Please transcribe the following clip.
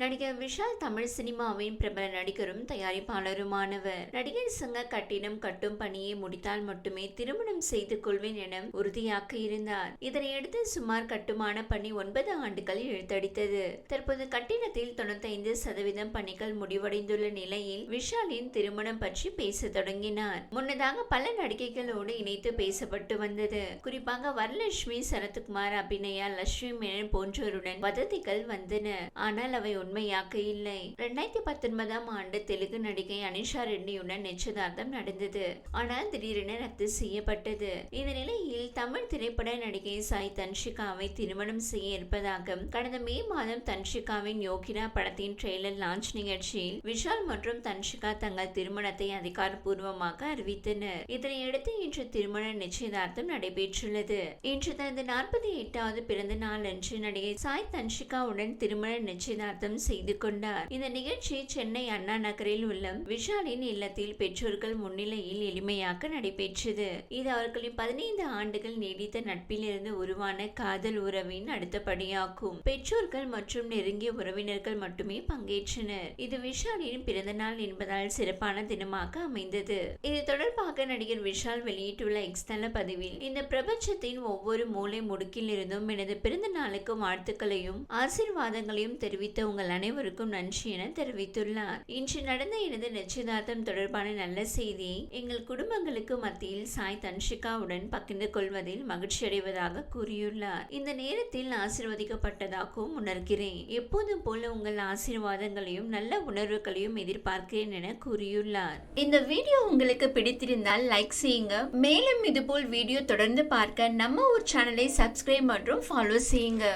நடிகர் விஷால் தமிழ் சினிமாவின் பிரபல நடிகரும் தயாரிப்பாளருமானவர். நடிகர் சங்க கட்டிடம் கட்டும் பணியை முடித்தால் மட்டுமே திருமணம் செய்து கொள்வேன் என உறுதியாக்க இருந்தார். இதனையடுத்து சுமார் கட்டுமான பணி ஒன்பது ஆண்டுகள் இழுத்தடித்தது. தற்போது கட்டிடத்தில் தொண்ணூத்தைந்து சதவீதம் பணிகள் முடிவடைந்துள்ள நிலையில் விஷாலின் திருமணம் பற்றி பேச தொடங்கினார். முன்னதாக பல நடிகைகளோடு இணைத்து பேசப்பட்டு வந்தது. குறிப்பாக வரலட்சுமி சரத்குமார் அபிநயா லட்சுமி மேனன் போன்றோருடன் வதந்திகள் வந்தன. ஆனால் அவை உண்மையாக்க இல்லை ரெண்டாயிரத்தி பத்தொன்பதாம் ஆண்டு தெலுங்கு நடிகை அனிஷா ரெட்டியுடன் நிச்சயதார்த்தம் நடந்தது. ஆனால் திடீரென ரத்து செய்யப்பட்டது. இந்த நிலையில் தமிழ் திரைப்பட நடிகை சாய் தன்ஷிகாவை திருமணம் செய்ய இருப்பதாக கடந்த மே மாதம் தன்ஷிகாவின் யோகிரா படத்தின் ட்ரெய்லர் லான்ச் நிகழ்ச்சியில் விஷால் மற்றும் தன்ஷிகா தங்கள் திருமணத்தை அதிகாரப்பூர்வமாக அறிவித்தனர். இதனையடுத்து இன்று திருமண நிச்சயதார்த்தம் நடைபெற்றுள்ளது. இன்று தனது நாற்பத்தி எட்டாவது பிறந்த நாள் அன்று நடிகை சாய் தன்ஷிகாவுடன் திருமண நிச்சயதார்த்தம் செய்து கொண்டார். இந்த நிகழ்ச்சி சென்னை அண்ணா நகரில் உள்ள விஷாலின் இல்லத்தில் பெற்றோர்கள் முன்னிலையில் எளிமையாக நடைபெற்றது. இது அவர்களின் பதினைந்து ஆண்டுகள் நீடித்த நட்பிலிருந்து உருவான காதல் உறவின் அடுத்தபடியாகும். பெற்றோர்கள் மற்றும் நெருங்கிய உறவினர்கள் மட்டுமே பங்கேற்றனர். இது விஷாலின் பிறந்த நாள் என்பதால் சிறப்பான தினமாக அமைந்தது. இது தொடர்பாக நடிகர் விஷால் வெளியிட்டுள்ள எக்ஸ்தல பதிவில் இந்த பிரபஞ்சத்தின் ஒவ்வொரு மூளை முடுக்கில் இருந்தும் எனது பிறந்த நாளுக்கு வாழ்த்துக்களையும் ஆசீர்வாதங்களையும் தெரிவித்த உங்கள் அனைவருக்கும் நன்றி என தெரிவித்துள்ளார். இன்று நடந்த எனது நிச்சயதார்த்தம் தொடர்பான நல்ல செய்தியை எங்கள் குடும்பங்களுக்கு மத்தியில் சாய் தன்ஷிகாவுடன் பகிர்ந்து கொள்வதில் மகிழ்ச்சி அடைவதாக கூறியுள்ளார். இந்த நேரத்தில் ஆசிர்வதிக்கப்பட்டதாகவும் உணர்கிறேன். எப்போதும் போல உங்கள் ஆசீர்வாதங்களையும் நல்ல உணர்வுகளையும் எதிர்பார்க்கிறேன் என கூறியுள்ளார். இந்த வீடியோ உங்களுக்கு பிடித்திருந்தால் லைக் செய்யுங்க. மேலும் இதுபோல் வீடியோ தொடர்ந்து பார்க்க நம்ம ஊர் சேனலை சப்ஸ்கிரைப் மற்றும் ஃபாலோ செய்யுங்க.